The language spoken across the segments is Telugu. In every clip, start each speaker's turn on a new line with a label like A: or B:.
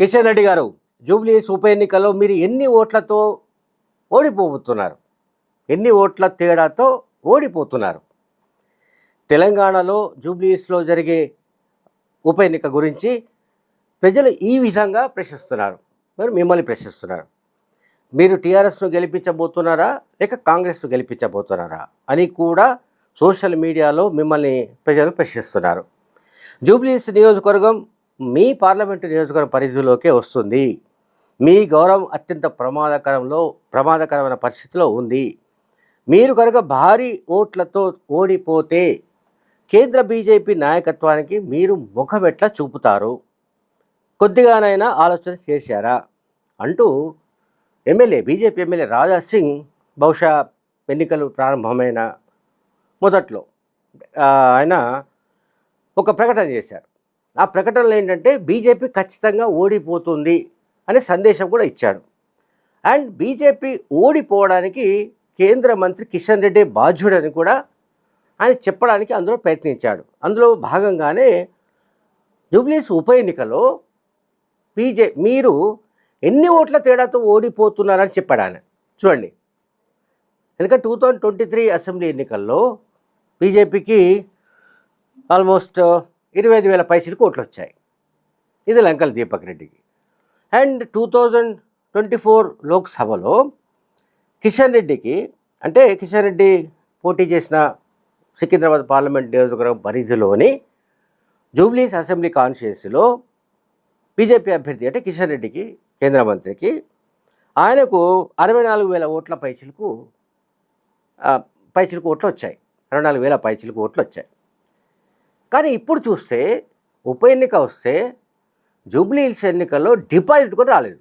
A: కిషన్ రెడ్డి గారు జూబ్లీస్ ఉప ఎన్నికల్లో మీరు ఎన్ని ఓట్లతో ఓడిపోతున్నారు ఎన్ని ఓట్ల తేడాతో ఓడిపోతున్నారు? తెలంగాణలో జూబ్లీస్లో జరిగే ఉప ఎన్నిక గురించి ప్రజలు ఈ విధంగా ప్రశ్నిస్తున్నారు. మరి మిమ్మల్ని ప్రశ్నిస్తున్నారు. మీరు టీఆర్ఎస్ను గెలిపించబోతున్నారా? లేక కాంగ్రెస్ను గెలిపించబోతున్నారా? అని కూడా సోషల్ మీడియాలో మిమ్మల్ని ప్రజలు ప్రశ్నిస్తున్నారు. జూబ్లీస్ నియోజకవర్గం మీ పార్లమెంటు నియోజకవర్గం పరిధిలోకే వస్తుంది. మీ గౌరవం అత్యంత ప్రమాదకరంలో ప్రమాదకరమైన పరిస్థితిలో ఉంది. మీరు కనుక భారీ ఓట్లతో ఓడిపోతే కేంద్ర బీజేపీ నాయకత్వానికి మీరు ముఖమెట్లా చూపుతారు? కొద్దిగానైనా ఆలోచన చేశారా? అంటూ MLA BJP MLA Raja Singh బహుశా ఎన్నికలు ప్రారంభమైన మొదట్లో ఆయన ఒక ప్రకటన చేశారు. ఆ ప్రకటనలు ఏంటంటే బీజేపీ ఖచ్చితంగా ఓడిపోతుంది అనే సందేశం కూడా ఇచ్చాడు. అండ్ బీజేపీ ఓడిపోవడానికి కేంద్ర మంత్రి కిషన్ రెడ్డి బాధ్యుడని కూడా ఆయన చెప్పడానికి అందులో ప్రయత్నించాడు. అందులో భాగంగానే జూబ్లీస్ ఉప ఎన్నికలో బీజే మీరు ఎన్ని ఓట్ల తేడాతో ఓడిపోతున్నారని చెప్పాడు ఆయన. చూడండి. ఎందుకంటే two thousand twenty three assembly ఎన్నికల్లో బీజేపీకి ఆల్మోస్ట్ ఇరవై ఐదు వేల పైసలకు ఓట్లు వచ్చాయి ఇది లంకల దీపక్ రెడ్డికి. And two thousand twenty four లోక్సభలో కిషన్ రెడ్డికి అంటే కిషన్ రెడ్డి పోటీ చేసిన సికింద్రాబాద్ పార్లమెంట్ నియోజకవర్గం పరిధిలోని జూబ్లీస్ అసెంబ్లీ కాన్స్టిట్యున్సీలో బీజేపీ అభ్యర్థి అంటే కిషన్ రెడ్డికి కేంద్ర మంత్రికి ఆయనకు అరవై నాలుగు వేల ఓట్ల పైచిలకు ఆ, పైచిలకు ఓట్లు వచ్చాయి అరవై నాలుగు వేల పైచిలకు ఓట్లు వచ్చాయి కానీ ఇప్పుడు చూస్తే ఉప ఎన్నిక వస్తే జూబ్లీ హిల్స్ ఎన్నికల్లో డిపాజిట్ కూడా రాలేదు.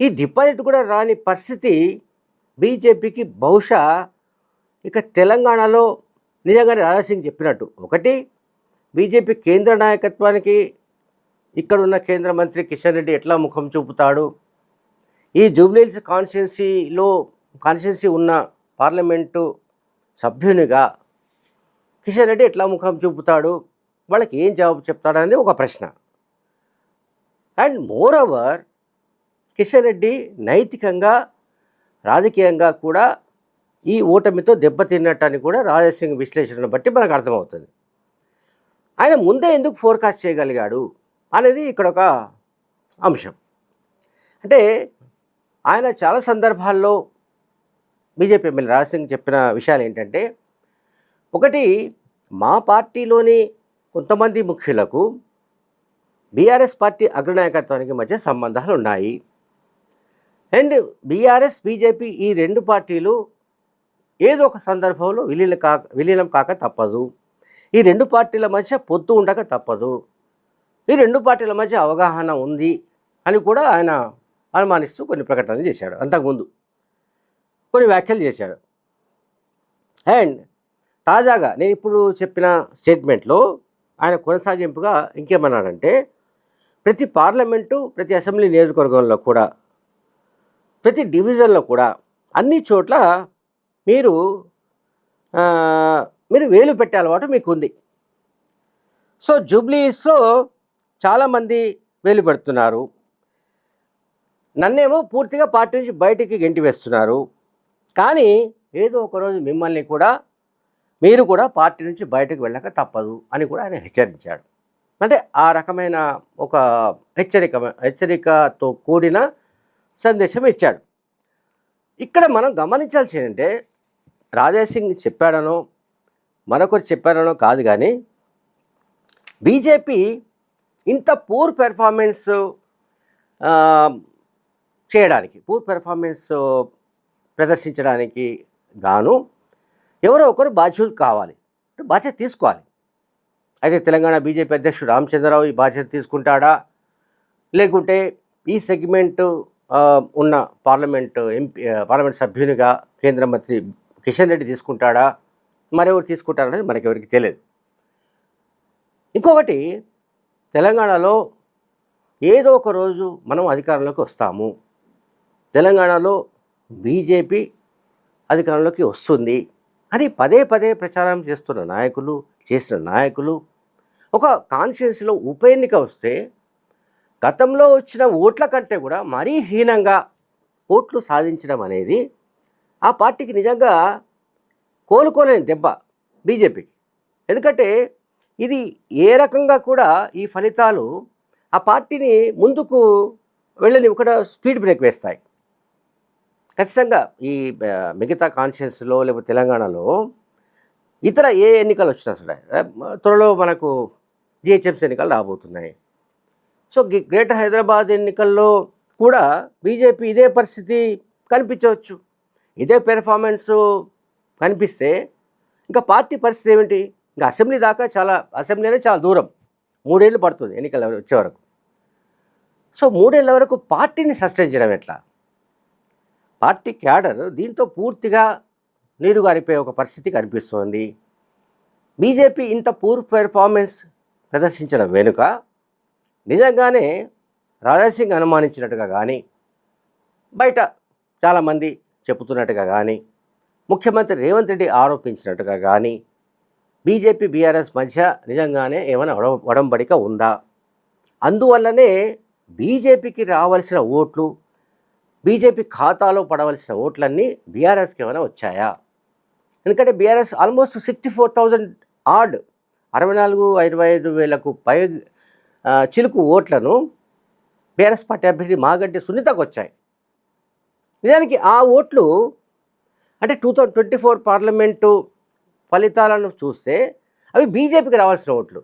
A: ఈ డిపాజిట్ కూడా రాని పరిస్థితి బీజేపీకి బహుశా ఇక తెలంగాణలో నిజంగానే రాజాసింగ్ చెప్పినట్టు. ఒకటి బీజేపీ కేంద్ర నాయకత్వానికి ఇక్కడున్న కేంద్ర మంత్రి కిషన్ రెడ్డి ఎట్లా ముఖం చూపుతాడు? ఈ జూబ్లీహిల్స్ కాన్స్టిట్యున్సీలో కాన్స్టిట్యున్సీ ఉన్న పార్లమెంటు సభ్యునిగా కిషన్ రెడ్డి ఎట్లా ముఖం చూపుతాడు? వాళ్ళకి ఏం జవాబు చెప్తాడనేది ఒక ప్రశ్న. And moreover Kishan Reddy నైతికంగా రాజకీయంగా కూడా ఈ ఓటమితో దెబ్బతిన్నట్టని కూడా రాజసింగ్ విశ్లేషణను బట్టి మనకు అర్థమవుతుంది. ఆయన ముందే ఎందుకు ఫోర్కాస్ట్ చేయగలిగాడు అనేది ఇక్కడ ఒక అంశం. అంటే ఆయన చాలా సందర్భాల్లో బీజేపీ ఎమ్మెల్యే రాజసింగ్ చెప్పిన విషయాలు ఏంటంటే ఒకటి మా పార్టీలోని కొంతమంది ముఖ్యులకు బీఆర్ఎస్ పార్టీ అగ్రనాయకత్వానికి మధ్య సంబంధాలు ఉన్నాయి అండ్ బీఆర్ఎస్ బీజేపీ ఈ రెండు పార్టీలు ఏదో ఒక సందర్భంలో విలీనం కాక విలీనం కాక తప్పదు. ఈ రెండు పార్టీల మధ్య పొత్తు ఉండక తప్పదు. ఈ రెండు పార్టీల మధ్య అవగాహన ఉంది అని కూడా ఆయన అనుమానిస్తూ కొన్ని ప్రకటనలు చేశాడు అంతకుముందు. కొన్ని వ్యాఖ్యలు చేశాడు. అండ్ తాజాగా నేను ఇప్పుడు చెప్పిన స్టేట్మెంట్లో ఆయన కొనసాగింపుగా ఇంకేమన్నాడంటే ప్రతి పార్లమెంటు ప్రతి అసెంబ్లీ నియోజకవర్గంలో కూడా ప్రతి డివిజన్లో కూడా అన్ని చోట్ల మీరు మీరు వేలు పెట్టే అలవాటు మీకు ఉంది సో జూబ్లీస్లో చాలామంది వేలు పెడుతున్నారు. నన్నేమో పూర్తిగా పార్టీ నుంచి బయటికి గెంటి వేస్తున్నారు కానీ ఏదో ఒకరోజు మిమ్మల్ని కూడా మీరు కూడా పార్టీ నుంచి బయటకు వెళ్ళక తప్పదు అని కూడా ఆయన హెచ్చరించాడు. అంటే ఆ రకమైన ఒక హెచ్చరిక హెచ్చరికతో కూడిన సందేశం ఇచ్చాడు. ఇక్కడ మనం గమనించాల్సి ఏంటంటే రాజాసింగ్ చెప్పాడనో మరొకరు చెప్పారనో కాదు కానీ బీజేపీ ఇంత పూర్ పెర్ఫార్మెన్స్ చేయడానికి పూర్ పెర్ఫార్మెన్స్ ప్రదర్శించడానికి గాను ఎవరో ఒకరు బాధ్యులు కావాలి. అంటే బాధ్యత తీసుకోవాలి. అయితే తెలంగాణ బీజేపీ అధ్యక్షుడు రామచంద్రరావు ఈ బాధ్యత తీసుకుంటాడా? లేకుంటే ఈ సెగ్మెంట్ ఉన్న పార్లమెంట్ ఎంపీ పార్లమెంట్ సభ్యునిగా కేంద్ర మంత్రి కిషన్ రెడ్డి తీసుకుంటాడా? మరెవరు తీసుకుంటారనేది మనకెవరికి తెలియదు. ఇంకొకటి తెలంగాణలో ఏదో ఒక రోజు మనం అధికారంలోకి వస్తాము. తెలంగాణలో బీజేపీ అధికారంలోకి వస్తుంది. అని పదే పదే ప్రచారం చేస్తున్న నాయకులు చేసిన నాయకులు ఒక కాన్షియన్స్లో ఉప ఎన్నిక వస్తే గతంలో వచ్చిన ఓట్ల కంటే కూడా మరీ హీనంగా ఓట్లు సాధించడం అనేది ఆ పార్టీకి నిజంగా కోలుకోలేని దెబ్బ బీజేపీకి. ఎందుకంటే ఇది ఏ రకంగా కూడా ఈ ఫలితాలు ఆ పార్టీని ముందుకు వెళ్ళని ఒక స్పీడ్ బ్రేక్ వేస్తాయి. ఖచ్చితంగా ఈ మిగతా కాన్షియన్స్లో లేకపోతే తెలంగాణలో ఇతర ఏ ఎన్నికలు వచ్చినా సరే త్వరలో మనకు జిహెచ్ఎంసీ ఎన్నికలు రాబోతున్నాయి. సో గ్రేటర్ హైదరాబాద్ ఎన్నికల్లో కూడా బీజేపీ ఇదే పరిస్థితి కనిపించవచ్చు. ఇదే పెర్ఫార్మెన్స్ కనిపిస్తే ఇంకా పార్టీ పరిస్థితి ఏమిటి? ఇంకా అసెంబ్లీ దాకా చాలా అసెంబ్లీ అనేది చాలా దూరం. మూడేళ్ళు పడుతుంది ఎన్నికలు వచ్చే వరకు. సో మూడేళ్ళ వరకు పార్టీని సస్టైన్ చేయడం ఎట్లా? పార్టీ క్యాడర్ దీంతో పూర్తిగా నీరు గారిపోయే ఒక పరిస్థితి కనిపిస్తోంది. బీజేపీ ఇంత పూర్ పెర్ఫార్మెన్స్ ప్రదర్శించడం వెనుక నిజంగానే రాజాసింగ్ అనుమానించినట్టుగా కానీ బయట చాలామంది చెబుతున్నట్టుగా కానీ ముఖ్యమంత్రి రేవంత్ రెడ్డి ఆరోపించినట్టుగా కానీ బీజేపీ బీఆర్ఎస్ మధ్య నిజంగానే ఏమైనా ఒడంబడిక ఉందా? అందువల్లనే బీజేపీకి రావాల్సిన ఓట్లు బీజేపీ ఖాతాలో పడవలసిన ఓట్లన్నీ బీఆర్ఎస్కి ఏమైనా వచ్చాయా? ఎందుకంటే BRS almost sixty four thousand odd అరవై నాలుగు ఇరవై ఐదు వేలకు పై చిలుకు ఓట్లను బీఆర్ఎస్ పార్టీ అభ్యర్థి మాగంటి సునీతకు వచ్చాయి. నిజానికి ఆ ఓట్లు అంటే two thousand twenty four parliament ఫలితాలను చూస్తే అవి బీజేపీకి రావాల్సిన ఓట్లు.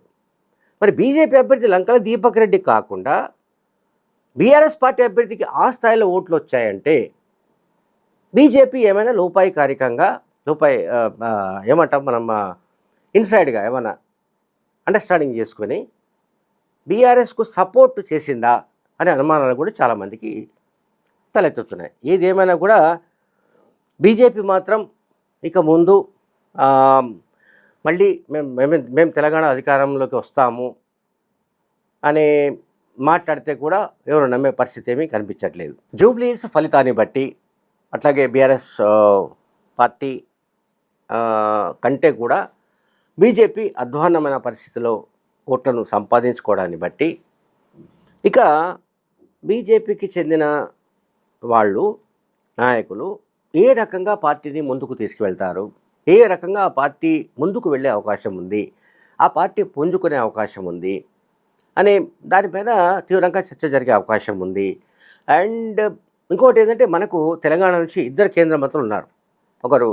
A: మరి బీజేపీ అభ్యర్థి లంకల దీపక్ రెడ్డి కాకుండా బీఆర్ఎస్ పార్టీ అభ్యర్థికి ఆ స్థాయిలో ఓట్లు వచ్చాయంటే బీజేపీ ఏమైనా లోపాయికారికంగా లోపాయి ఏమంటాం మనం ఇన్సైడ్గా ఏమైనా అండర్స్టాండింగ్ చేసుకొని బీఆర్ఎస్కు సపోర్ట్ చేసిందా అనే అనుమానాలు కూడా చాలామందికి తలెత్తుతున్నాయి. ఏదేమైనా కూడా బీజేపీ మాత్రం ఇక ముందు మళ్ళీ మేము మేము మేము తెలంగాణ అధికారంలోకి వస్తాము అనే మాట్లాడితే కూడా ఎవరు నమ్మే పరిస్థితి ఏమీ కనిపించట్లేదు. జూబ్లీస్ ఫలితాన్ని బట్టి అట్లాగే బీఆర్ఎస్ పార్టీ కంటే కూడా బీజేపీ అధ్వాన్నమైన పరిస్థితిలో ఓట్లను సంపాదించుకోవడాన్ని బట్టి ఇక బీజేపీకి చెందిన వాళ్ళు నాయకులు ఏ రకంగా పార్టీని ముందుకు తీసుకువెళ్తారు? ఏ రకంగా ఆ పార్టీ ముందుకు వెళ్ళే అవకాశం ఉంది? ఆ పార్టీ పుంజుకునే అవకాశం ఉంది? అనే దానిపైన తీవ్రంగా చర్చ జరిగే అవకాశం ఉంది. అండ్ ఇంకోటి ఏంటంటే మనకు తెలంగాణ నుంచి ఇద్దరు కేంద్ర మంత్రులు ఉన్నారు. ఒకరు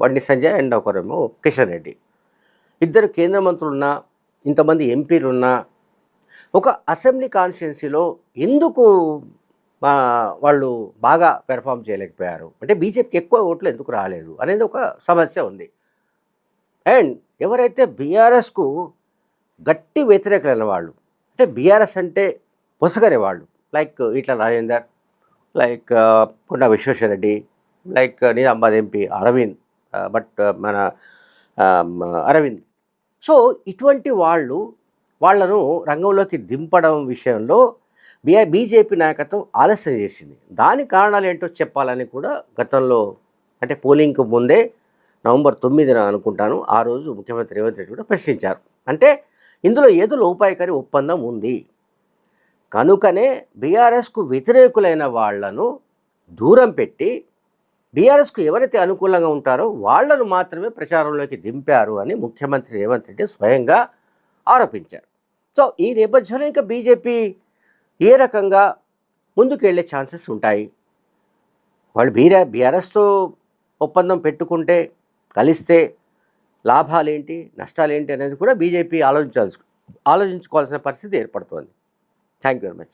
A: బండి సంజయ్ అండ్ ఒకరేమో కిషన్ రెడ్డి. ఇద్దరు కేంద్ర మంత్రులున్నా ఇంతమంది ఎంపీలు ఉన్నా ఒక అసెంబ్లీ కాన్స్టిట్యున్సీలో ఎందుకు వాళ్ళు బాగా పెర్ఫామ్ చేయలేకపోయారు? అంటే బీజేపీకి ఎక్కువ ఓట్లు ఎందుకు రాలేదు అనేది ఒక సమస్య ఉంది. అండ్ ఎవరైతే బీఆర్ఎస్కు గట్టి వ్యతిరేకులైన వాళ్ళు అంటే బీఆర్ఎస్ అంటే పొసగనే వాళ్ళు. లైక్ ఇట్లా Rajender like Konda Vishweshwar Reddy like Nizamabad MP Arvind but మన అరవింద్. సో ఇటువంటి వాళ్ళు వాళ్ళను రంగంలోకి దింపడం విషయంలో బిఆర్ బీజేపీ నాయకత్వం ఆలస్యం చేసింది. దాని కారణాలు ఏంటో చెప్పాలని కూడా గతంలో అంటే పోలింగ్కు ముందే నవంబర్ తొమ్మిదిన అనుకుంటాను ఆ రోజు ముఖ్యమంత్రి రేవంత్ రెడ్డి కూడా ప్రశ్నించారు. అంటే ఇందులో ఏదో లోపాయకారి ఒప్పందం ఉంది. కనుకనే బీఆర్ఎస్కు వ్యతిరేకులైన వాళ్ళను దూరం పెట్టి బీఆర్ఎస్కు ఎవరైతే అనుకూలంగా ఉంటారో వాళ్ళను మాత్రమే ప్రచారంలోకి దింపారు అని ముఖ్యమంత్రి రేవంత్ రెడ్డి స్వయంగా ఆరోపించారు. సో ఈ నేపథ్యంలో ఇంకా బీజేపీ ఏ రకంగా ముందుకు వెళ్ళే ఛాన్సెస్ ఉంటాయి? వాళ్ళు బీఆర్ బీఆర్ఎస్తో ఒప్పందం పెట్టుకుంటే కలిస్తే లాభాలేంటి నష్టాలేంటి అనేది కూడా బీజేపీ ఆలోచించాల్సి ఆలోచించుకోవాల్సిన పరిస్థితి ఏర్పడుతోంది. Thank you very much